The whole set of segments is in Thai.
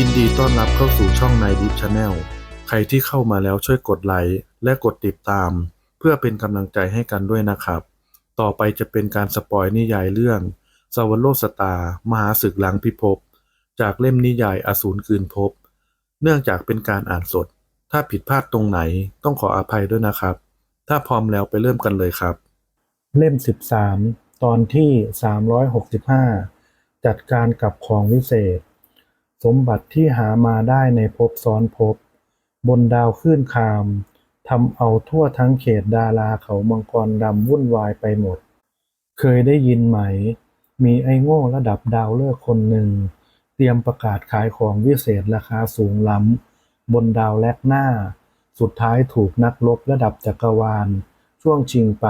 ยินดีต้อนรับเข้าสู่ช่องนายดิฟชาแนลใครที่เข้ามาแล้วช่วยกดไลค์และกดติดตาม เพื่อเป็นกำลังใจให้กันด้วยนะครับ ต่อไปจะเป็นการสปอยนิยายเรื่องสวรรโลสตา มหาศึกหลังพิภพ จากเล่มนิยายอสูรคืนภพ เนื่องจากเป็นการอ่านสด ถ้าผิดพลาดตรงไหนต้องขออภัยด้วยนะครับ ถ้าพร้อมแล้วไปเริ่มกันเลยครับ เล่ม 13 ตอนที่ 365 จัดการกับของวิเศษ สมบัติที่หามาได้ในภพซ้อนภพ บนดาวคลื่นคามทำเอาทั่วทั้งเขตดาราเขามังกรดำวุ่นวายไปหมด เคยได้ยินไหม มีไอ้โง่ระดับดาวเลิกคนหนึ่ง เตรียมประกาศขายของวิเศษราคาสูงล้ำ บนดาวแลกหน้า สุดท้ายถูกนักรบระดับจักรวาล ช่วงชิงไป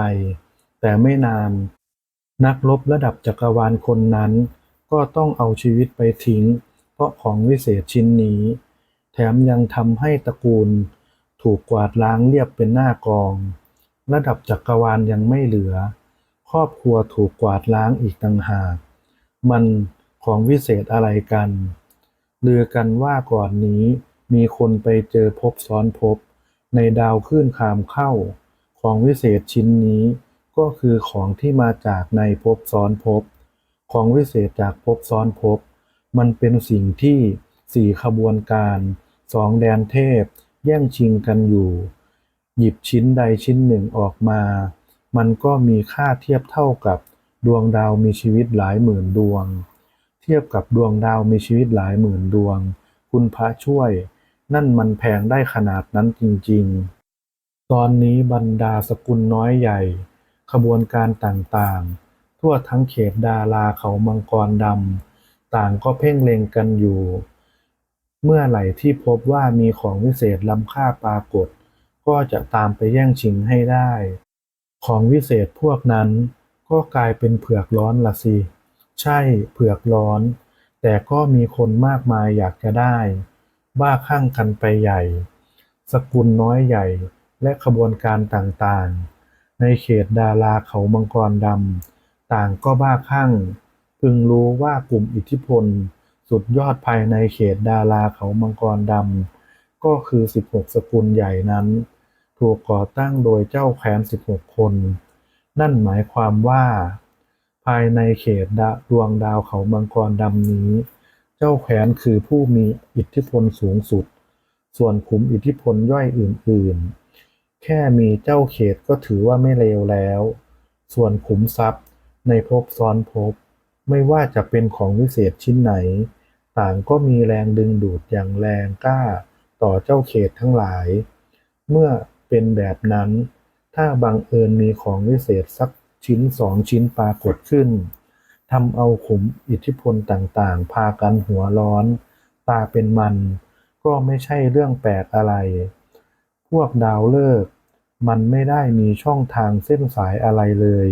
แต่ไม่นาน นักรบระดับจักรวาลคนนั้น ก็ต้องเอาชีวิตไปทิ้ง เพราะของวิเศษชิ้นนี้ แถมยังทำให้ตระกูล ถูกกวาดล้างเรียบเป็นหน้ากอง ระดับจักรวาลยังไม่เหลือ ครอบครัวถูกกวาดล้างอีกต่างหาก มันของวิเศษอะไรกันลือกันว่าก่อนนี้มีคนไปเจอพบซ้อนพบ ในดาวคลื่นคามเข้า ของวิเศษชิ้นนี้ก็คือของที่มาจากในภพซ้อนภพของวิเศษจากภพซ้อนภพ มันเป็นสิ่งที่สี่ขบวนการสองแดนเทพ แย่งชิงกันอยู่ หยิบชิ้นใดชิ้นหนึ่งออกมา มันก็มีค่าเทียบเท่ากับดวงดาวมีชีวิตหลายหมื่นดวง เทียบกับดวงดาวมีชีวิตหลายหมื่นดวง คุณพระช่วย นั่นมันแพงได้ขนาดนั้นจริงๆ ตอนนี้บรรดาสกุลน้อยใหญ่ ขบวนการต่างๆ ทั่วทั้งเขตดาราเขามังกรดำ ต่างก็เพ่งเล็งกันอยู่ เมื่อไหร่ที่พบว่ามีของวิเศษล้ำค่าปรากฏ ก็จะตามไปแย่งชิงให้ได้ ของวิเศษพวกนั้นก็กลายเป็นเผือกร้อนละสิ ใช่เผือกร้อน แต่ก็มีคนมากมายอยากจะได้ บ้าคลั่งกันไปใหญ่ สกุลน้อยใหญ่และขบวนการต่างๆ ในเขตดาราเขามังกรดำ ต่างก็บ้าคลั่ง พึงรู้ว่ากลุ่มอิทธิพล สุดยอดภายในเขตดาราเขามังกรดำ ก็คือ 16 สกุลใหญ่นั้น ถูกก่อตั้งโดยเจ้าแคว้น 16 คน นั่นหมายความว่า ภายในเขตดวงดาวเขามังกรดำนี้ เจ้าแคว้นคือผู้มีอิทธิพลสูงสุด ส่วนขุมอิทธิพลย่อยอื่น ๆ แค่มีเจ้าเขตก็ถือว่าไม่เลวแล้ว ส่วนขุมทรัพย์ในภพซ้อนภพ ไม่ว่าจะเป็นของวิเศษชิ้นไหน ต่างก็มีแรงดึงดูดอย่างแรงกล้าต่อเจ้าเขตทั้งหลาย เมื่อเป็นแบบนั้น ถ้าบังเอิญมีของวิเศษสักชิ้นสองชิ้นปรากฏขึ้นทำเอาขุมอิทธิพลต่างๆ พากันหัวร้อน ตาเป็นมัน ก็ไม่ใช่เรื่องแปลกอะไร พวกดาวเลิก มันไม่ได้มีช่องทางเส้นสายอะไรเลย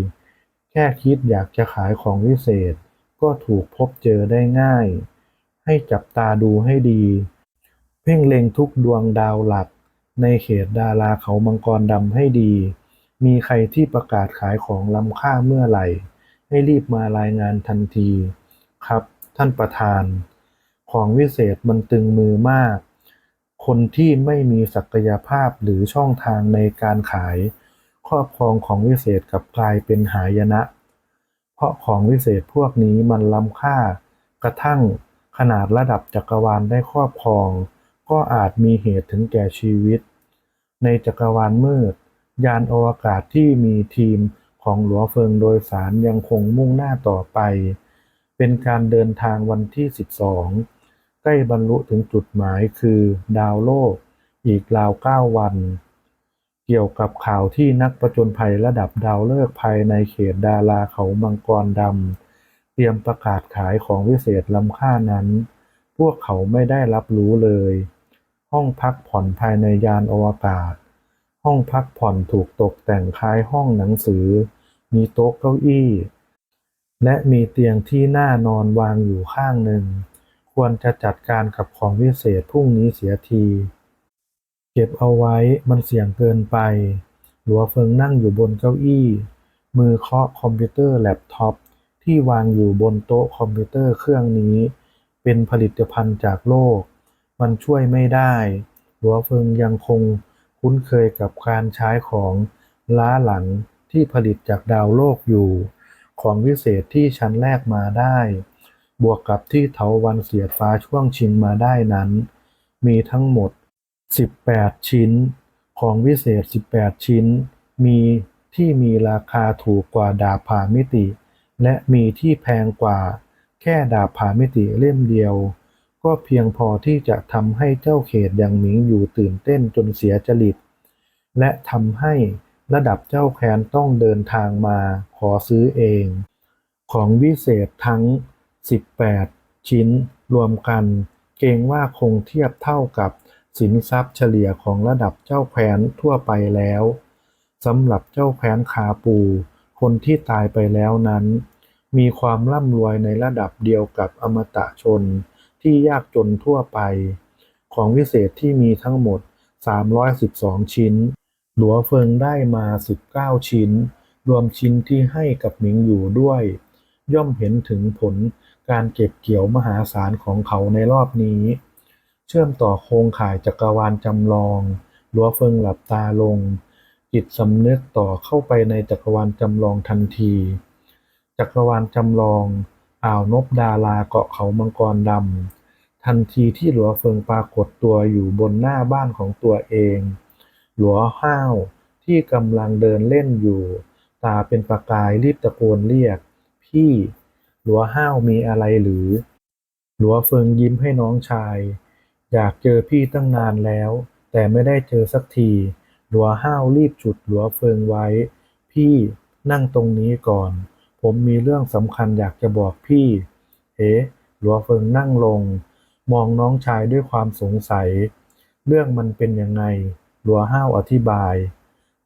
แค่คิดอยากจะขายของวิเศษ ก็ถูกพบเจอได้ง่าย ให้จับตาดูให้ดี เพ่งเล็งทุกดวงดาวหลัก ในเขตดาราเขามังกรดำให้ดี มีใครที่ประกาศขายของล้ำค่าเมื่อไหร่ ให้รีบมารายงานทันที ครับ ท่านประธาน ของวิเศษมันตึงมือมาก คนที่ไม่มีศักยภาพหรือช่องทางในการขาย ครอบครองของวิเศษกับกลายเป็นหายนะ เพราะของวิเศษพวกนี้มันล้ำค่ากระทั่งขนาดระดับจักรวาลได้ครอบครอง ก็อาจมีเหตุถึงแก่ชีวิต ในจักรวาลมืด ยานอวกาศที่มีทีมของหลัวเฟิงโดยสารยังคงมุ่งหน้าต่อไป เป็นการเดินทางวันที่ 12 ใกล้บรรลุถึงจุดหมายคือดาวโลกอีกราว 9 วัน เกี่ยวกับข่าวที่นักประจนภัยระดับดาวฤกษ์ภายในเขตดาราเขามังกรดำ เตรียมประกาศขายของวิเศษล้ำค่านั้น พวกเขาไม่ได้รับรู้เลย ห้องพักผ่อนภายในยานอวกาศ ห้องพักผ่อนถูกตกแต่งคล้ายห้องหนังสือ มีโต๊ะเก้าอี้ และมีเตียงที่น่านอนวางอยู่ข้างหนึ่ง ควรจะจัดการกับของวิเศษพรุ่งนี้เสียที เก็บเอาไว้มันเสี่ยงเกินไป หลัวเฟิงนั่งอยู่บนเก้าอี้ มือเคาะคอมพิวเตอร์แล็ปท็อปที่วางอยู่บนโต๊ะคอมพิวเตอร์เครื่องนี้ เป็นผลิตภัณฑ์จากโลก มันช่วยไม่ได้ หลัวเฟิงยังคงคุ้นเคยกับการใช้ของล้าหลังที่ผลิตจากดาวโลกอยู่ ของวิเศษที่ฉันแลกมาได้ บวกกับที่เถาวันเสียดฟ้าช่วงชิงมาได้นั้น มีทั้งหมด 18ชิ้น ของวิเศษ18ชิ้น มีที่มีราคาถูกกว่าดาบผ่ามิติ และมีที่แพงกว่า แค่ดาบผ่ามิติเล่มเดียว ก็เพียงพอที่จะทำให้เจ้าเขตอย่างหมิงอยู่ตื่นเต้นจนเสียจริต และทำให้ระดับเจ้าแคนต้องเดินทางมาขอซื้อเอง ของวิเศษทั้ง 18 ชิ้นรวมกัน เกรงว่าคงเทียบเท่ากับ สินทรัพย์เฉลี่ยของระดับเจ้าแคว้นทั่วไปแล้วสำหรับเจ้าแคว้นคาปู คนที่ตายไปแล้วนั้น มีความร่ำรวยในระดับเดียวกับอมตะชนที่ยากจนทั่วไป ของวิเศษที่มีทั้งหมด 312 ชิ้น หลัวเฟิงได้มา 19 ชิ้น รวมชิ้นที่ให้กับหมิงอยู่ด้วย ย่อมเห็นถึงผลการเก็บเกี่ยวมหาศาลของเขาในรอบนี้ เชื่อมต่อโครงข่ายจักรวาลจำลองลัวเฟิงหลับตาลง จิตสำนึกต่อเข้าไปในจักรวาลจำลองทันที จักรวาลจำลอง อ่าวนบดาราเกาะเขามังกรดำทันทีที่หลัวเฟิงปรากฏตัวอยู่บนหน้าบ้านของตัวเอง หลัวห้าวที่กำลังเดินเล่นอยู่ ตาเป็นประกายรีบตะโกนเรียก พี่ หลัวห้าวมีอะไรหรือ หลัวเฟิงยิ้มให้น้องชาย อยากเจอพี่ตั้งนานแล้ว แต่ไม่ได้เจอสักที หลัวห้าวรีบฉุดหลัวเฟิงไว้ พี่นั่งตรงนี้ก่อน ผมมีเรื่องสำคัญอยากจะบอกพี่ เอ๊ะหลัวเฟิงนั่งลง มองน้องชายด้วยความสงสัย เรื่องมันเป็นยังไง หลัวห้าวอธิบาย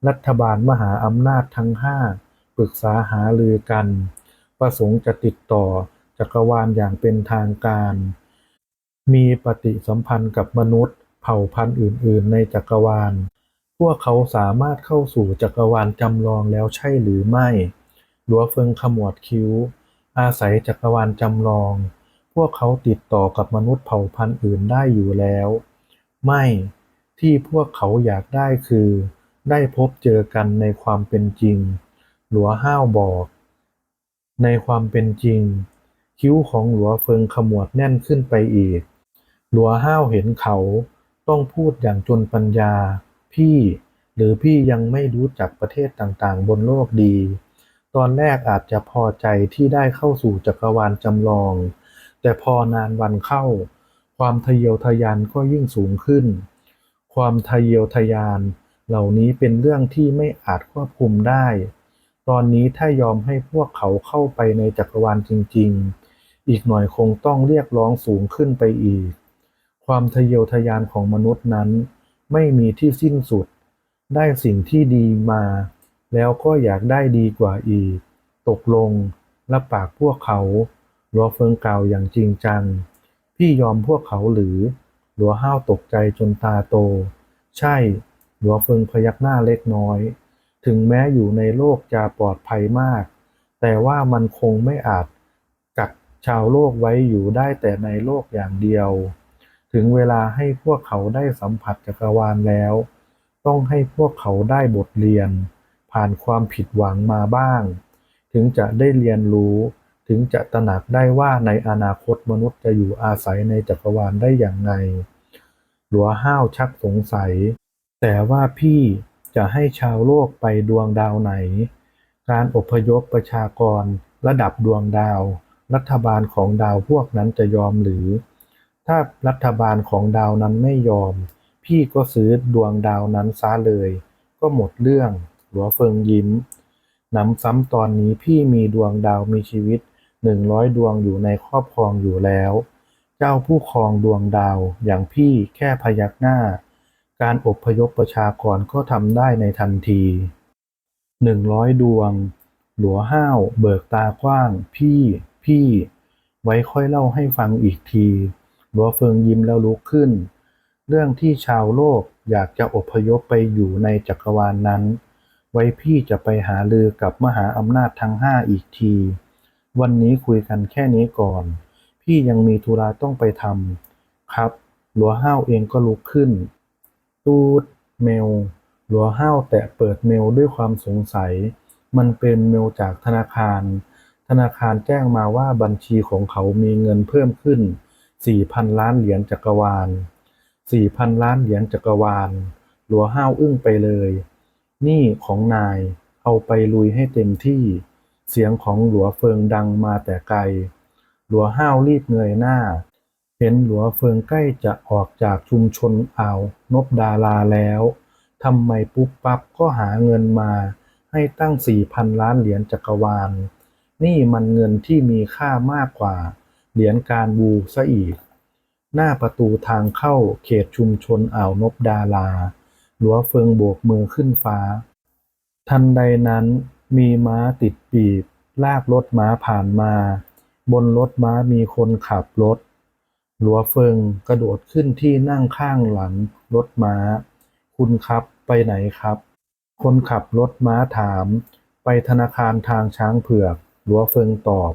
รัฐบาลมหาอำนาจทั้งห้าปรึกษาหารือกัน ประสงค์จะติดต่อจักรวาลอย่างเป็นทางการ มีปฏิสัมพันธ์กับมนุษย์ เผ่าพันธุ์อื่น ๆ ในจักรวาล พวกเขาสามารถเข้าสู่จักรวาลจำลองแล้วใช่หรือไม่ หลัวเฟิงขมวดคิ้ว อาศัยจักรวาลจำลอง พวกเขาติดต่อกับมนุษย์เผ่าพันธุ์อื่นได้อยู่แล้ว ไม่ ที่พวกเขาอยากได้คือ ได้พบเจอกันในความเป็นจริง หลัวห้าวบอก ในความเป็นจริง คิ้วของหลัวเฟิงขมวดแน่นขึ้นไปอีก หลัวห้าวเห็นเขา ต้องพูดอย่างจนปัญญา พี่ หรือพี่ยังไม่รู้จักประเทศต่างๆ บนโลกดี ตอนแรกอาจจะพอใจที่ได้เข้าสู่จักรวาลจำลอง แต่พอนานวันเข้า ความทะเยอทะยานก็ยิ่งสูงขึ้น ความทะเยอทะยานเหล่านี้เป็นเรื่องที่ไม่อาจควบคุมได้ ตอนนี้ถ้ายอมให้พวกเขาเข้าไปในจักรวาลจริง ๆ อีกหน่อยคงต้องเรียกร้องสูงขึ้นไปอีก ความทะเยอทะยานของมนุษย์นั้น ไม่มีที่สิ้นสุด ได้สิ่งที่ดีมา แล้วก็อยากได้ดีกว่าอีก ตกลงรับปากพวกเขาหลัวเฟิงกล่าวอย่างจริงจัง พี่ยอมพวกเขาหรือ หลัวห้าวตกใจจนตาโต ใช่ หลัวเฟิงพยักหน้าเล็กน้อย ถึงแม้อยู่ในโลกจะปลอดภัยมาก แต่ว่ามันคงไม่อาจกักชาวโลกไว้อยู่ได้แต่ในโลกอย่างเดียว ถึงเวลาให้พวกเขาได้สัมผัสจักรวาลแล้ว ต้องให้พวกเขาได้บทเรียน ผ่านความผิดหวังมาบ้าง ถึงจะได้เรียนรู้ ถึงจะตระหนักได้ว่าในอนาคตมนุษย์จะอยู่อาศัยในจักรวาลได้อย่างไง หลัวห้าวชักสงสัย แต่ว่าพี่จะให้ชาวโลกไปดวงดาวไหน การอพยพประชากร ระดับดวงดาว รัฐบาลของดาวพวกนั้นจะยอมหรือ ถ้ารัฐบาลของดาวนั้นไม่ยอม พี่ก็ซื้อดวงดาวนั้นซะเลย ก็หมดเรื่อง หลัวเฟิงยิ้มนำซ้ำตอนนี้พี่มีดวงดาวมีชีวิตหนึ่งร้อยดวงอยู่ในครอบครองอยู่แล้ว เจ้าผู้ครองดวงดาวอย่างพี่แค่พยักหน้า การอพยพประชากรก็ทำได้ในทันทีหนึ่งร้อยดวง หลัวห้าวเบิกตากว้าง พี่ พี่ ไว้ค่อยเล่าให้ฟังอีกที หลัวเฟิงยิ้มแล้วลุกขึ้น เรื่องที่ชาวโลกอยากจะอพยพไปอยู่ในจักรวาลนั้น ไว้พี่จะไปหาลือกับมหาอำนาจทั้งห้าอีกที วันนี้คุยกันแค่นี้ก่อนพี่พี่ยังมีธุระต้องไปทำครับ หลัวห้าวเองก็ลุกขึ้น ตูดเมล หลัวห้าวแตะเปิดเมลด้วยความสงสัย มันเป็นเมลจากธนาคาร ธนาคารแจ้งมาว่าบัญชีของเขามีเงินเพิ่มขึ้น 4,000 ล้านเหรียญจักรวาล 4,000 ล้านเหรียญจักรวาล หลัวห้าวอึ้งไปเลย นี่ของนายเอาไปลุยให้เต็มที่ เสียงของหลัวเฟิงดังมาแต่ไกล หลัวห้าวรีบเงยหน้า เห็นหลัวเฟิงใกล้จะออกจากชุมชนอ่าวนบดาราแล้วทำไมปุ๊บปั๊บก็หาเงินมาให้ตั้งสี่พันล้านเหรียญจักรวาล นี่มันเงินที่มีค่ามากกว่า เหรียญการบูซะอีก หน้าประตูทางเข้าเขตชุมชนอ่าวนบดาราหลัวเฟิงโบกมือขึ้นฟ้า ทันใดนั้นมีม้าติดปีกลากรถม้าผ่านมา บนรถม้ามีคนขับรถ หลัวเฟิงกระโดดขึ้นที่นั่งข้างหลังรถม้า คุณครับไปไหนครับ คนขับรถม้าถาม ไปธนาคารทางช้างเผือก หลัวเฟิงตอบ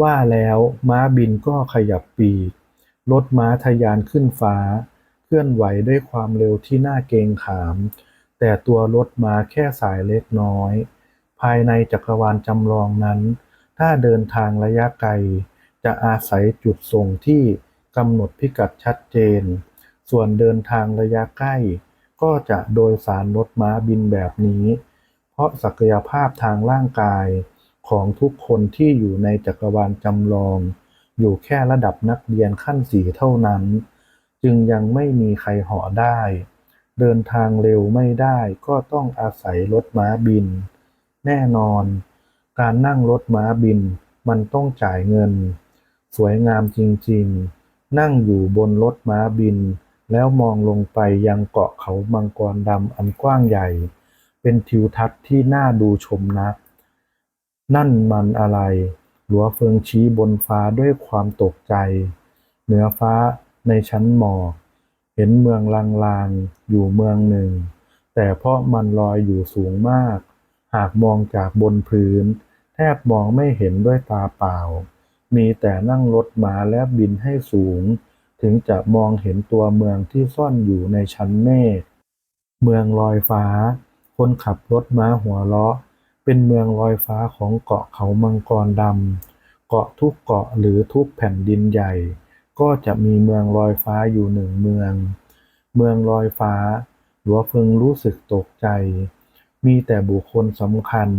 ว่าแล้วม้าบินก็ขยับปีก รถม้าทะยานขึ้นฟ้า เคลื่อนไหวด้วยความเร็วที่น่าเกรงขาม แต่ตัวรถม้าแค่สายเล็กน้อย ภายในจักรวาลจำลองนั้น ถ้าเดินทางระยะไกล จะอาศัยจุดส่งที่กำหนดพิกัดชัดเจน ส่วนเดินทางระยะใกล้ ก็จะโดยสารรถม้าบินแบบนี้ เพราะศักยภาพทางร่างกาย ของทุกคนที่อยู่ในจักรวาลจำลอง อยู่แค่ระดับนักเรียนขั้นสี่เท่านั้น จึงยังไม่มีใครหาะได้ เดินทางเร็วไม่ได้ก็ต้องอาศัยรถม้าบิน แน่นอน การนั่งรถม้าบินมันต้องจ่ายเงิน สวยงามจริงๆ นั่งอยู่บนรถม้าบิน แล้วมองลงไปยังเกาะเขามังกรดำอันกว้างใหญ่ เป็นทิวทัศน์ที่น่าดูชมนัก นั่นมันอะไร หลัวเฟิงชี้บนฟ้าด้วยความตกใจ เหนือฟ้าในชั้นหมอกเห็นเมืองลางๆ อยู่เมืองหนึ่ง แต่เพราะมันลอยอยู่สูงมาก หากมองจากบนพื้น แทบมองไม่เห็นด้วยตาเปล่า มีแต่นั่งรถม้าและบินให้สูง ถึงจะมองเห็นตัวเมืองที่ซ่อนอยู่ในชั้นเมฆเมืองลอยฟ้า คนขับรถม้าหัวเราะ เป็นเมืองลอยฟ้าของเกาะเขามังกรดำ เกาะทุกเกาะหรือทุกแผ่นดินใหญ่ ก็จะมีเมืองลอยฟ้าอยู่หนึ่งเมือง เมืองลอยฟ้า หลัวเฟิงรู้สึกตกใจ มีแต่บุคคลสำคัญ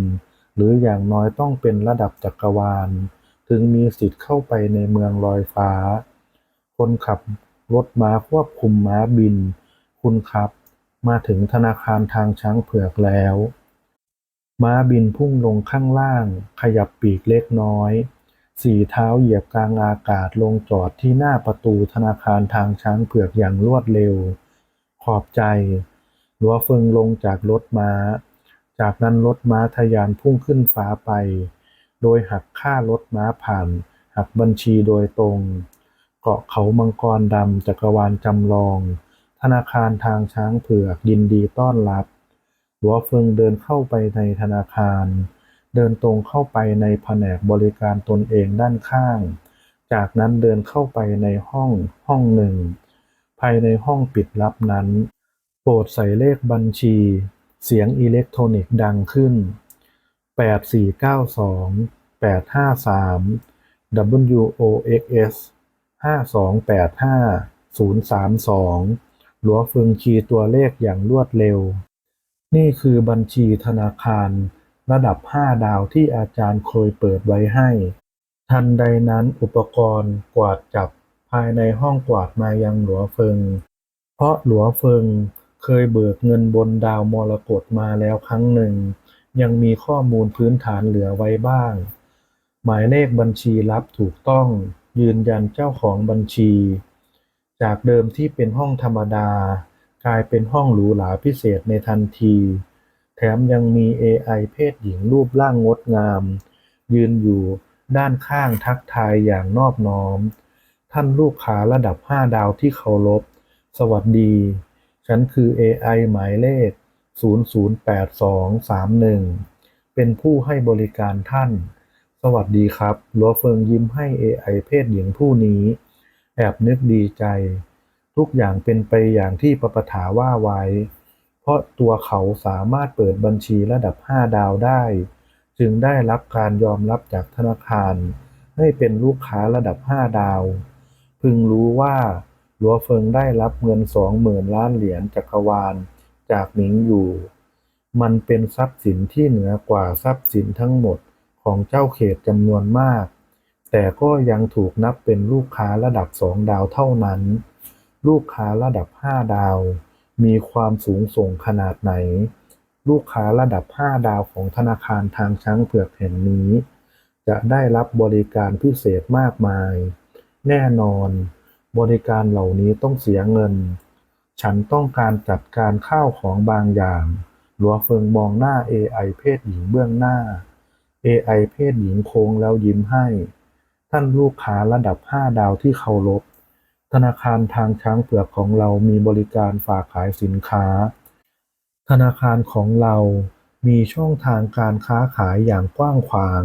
หรืออย่างน้อยต้องเป็นระดับจักรวาล ถึงมีสิทธิ์เข้าไปในเมืองลอยฟ้า คนขับรถม้าควบคุมม้าบิน คุณครับ มาถึงธนาคารทางช้างเผือกแล้ว ม้าบินพุ่งลงข้างล่าง ขยับปีกเล็กน้อย สี่เท้าเหยียบกลางอากาศลงจอดที่หน้าประตูธนาคารทางช้างเผือกอย่างรวดเร็ว ขอบใจหลัวเฟิงลงจากรถม้า จากนั้นรถม้าทะยานพุ่งขึ้นฟ้าไป โดยหักค่ารถม้าผ่าน หักบัญชีโดยตรง เกาะเขามังกรดำจักรวาลจำลอง ธนาคารทางช้างเผือกยินดีต้อนรับ หลัวเฟิงเดินเข้าไปในธนาคาร เดินตรงเข้าไปในแผนกบริการตนเองด้านข้าง จากนั้นเดินเข้าไปในห้องห้องหนึ่ง ภายในห้องปิดลับนั้น โปรดใส่เลขบัญชี เสียงอิเล็กทรอนิกส์ดังขึ้น 8492 853 WOXS 5285 032 หลัวเฟิงคีย์ตัวเลขอย่างรวดเร็ว นี่คือบัญชีธนาคารระดับ5ดาวที่อาจารย์เคยเปิดไว้ให้ ทันใดนั้นอุปกรณ์กวาดจับภายในห้องกวาดมายังหลัวเฟิง เพราะหลัวเฟิงเคยเบิกเงินบนดาวมรกตมาแล้วครั้งหนึ่ง ยังมีข้อมูลพื้นฐานเหลือไว้บ้าง หมายเลขบัญชีลับถูกต้อง ยืนยันเจ้าของบัญชี จากเดิมที่เป็นห้องธรรมดา กลายเป็นห้องหรูหราพิเศษในทันที แถมยังมี AI เพศหญิงรูปร่างงดงาม ยืนอยู่ด้านข้างทักทายอย่างนอบน้อม ท่านลูกค้าระดับ 5 ดาวที่เคารพ สวัสดี ฉันคือ AI หมายเลข 008231 เป็นผู้ให้บริการท่าน สวัสดีครับหลัวเฟิงยิ้มให้ AI เพศหญิงผู้นี้ แอบนึกดีใจ ทุกอย่างเป็นไปอย่างที่ปปถาว่าไว้ เพราะตัวเขาสามารถเปิดบัญชีระดับ 5 ดาวได้ จึงได้รับการยอมรับจากธนาคาร ให้เป็นลูกค้าระดับ 5 ดาว พึงรู้ว่าหลัวเฟิงได้รับเงิน20,000ล้านเหรียญจักรวาลจากหมิงอยู่ มันเป็นทรัพย์สินที่เหนือกว่าทรัพย์สินทั้งหมดของเจ้าเขตจำนวนมาก แต่ก็ยังถูกนับเป็นลูกค้าระดับ2ดาวเท่านั้น ลูกค้าระดับ5ดาว มีความสูงส่งขนาดไหน ลูกค้าระดับ5ดาวของธนาคารทางช้างเผือกแห่งนี้ จะได้รับบริการพิเศษมากมาย แน่นอน บริการเหล่านี้ต้องเสียเงิน ฉันต้องการจัดการข้าวของบางอย่างหลัวเฟิงมองหน้า AI เพศหญิงเบื้องหน้า AI เพศหญิงโค้งแล้วยิ้มให้ ท่านลูกค้าระดับ5ดาวที่เคารพ ธนาคารทางช้างเผือกของเรามีบริการฝากขายสินค้า ธนาคารของเรามีช่องทางการค้าขายอย่างกว้างขวาง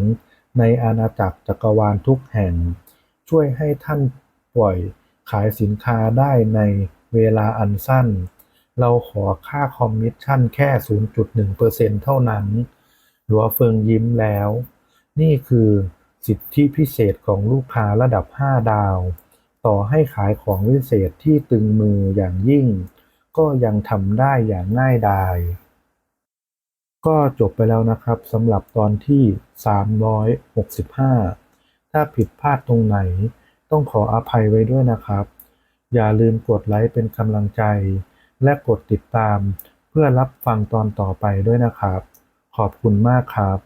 ในอาณาจักรจักรวาลทุกแห่ง ช่วยให้ท่านปล่อยขายสินค้าได้ในเวลาอันสั้น เราขอค่าคอมมิชชั่นแค่ 0.1%เท่านั้นหลัวเฟิงยิ้มแล้ว นี่คือสิทธิพิเศษของลูกค้าระดับ 5 ดาว ต่อให้ขายของวิเศษที่ตึงมืออย่างยิ่ง ก็ยังทำได้อย่างง่ายดายก็จบไปแล้วนะครับสำหรับตอนที่ 365 ถ้าผิดพลาดตรงไหน ต้องขออภัยไว้ด้วยนะครับ อย่าลืมกดไลค์เป็นกำลังใจ และกดติดตามเพื่อรับฟังตอนต่อไปด้วยนะครับ ขอบคุณมากครับ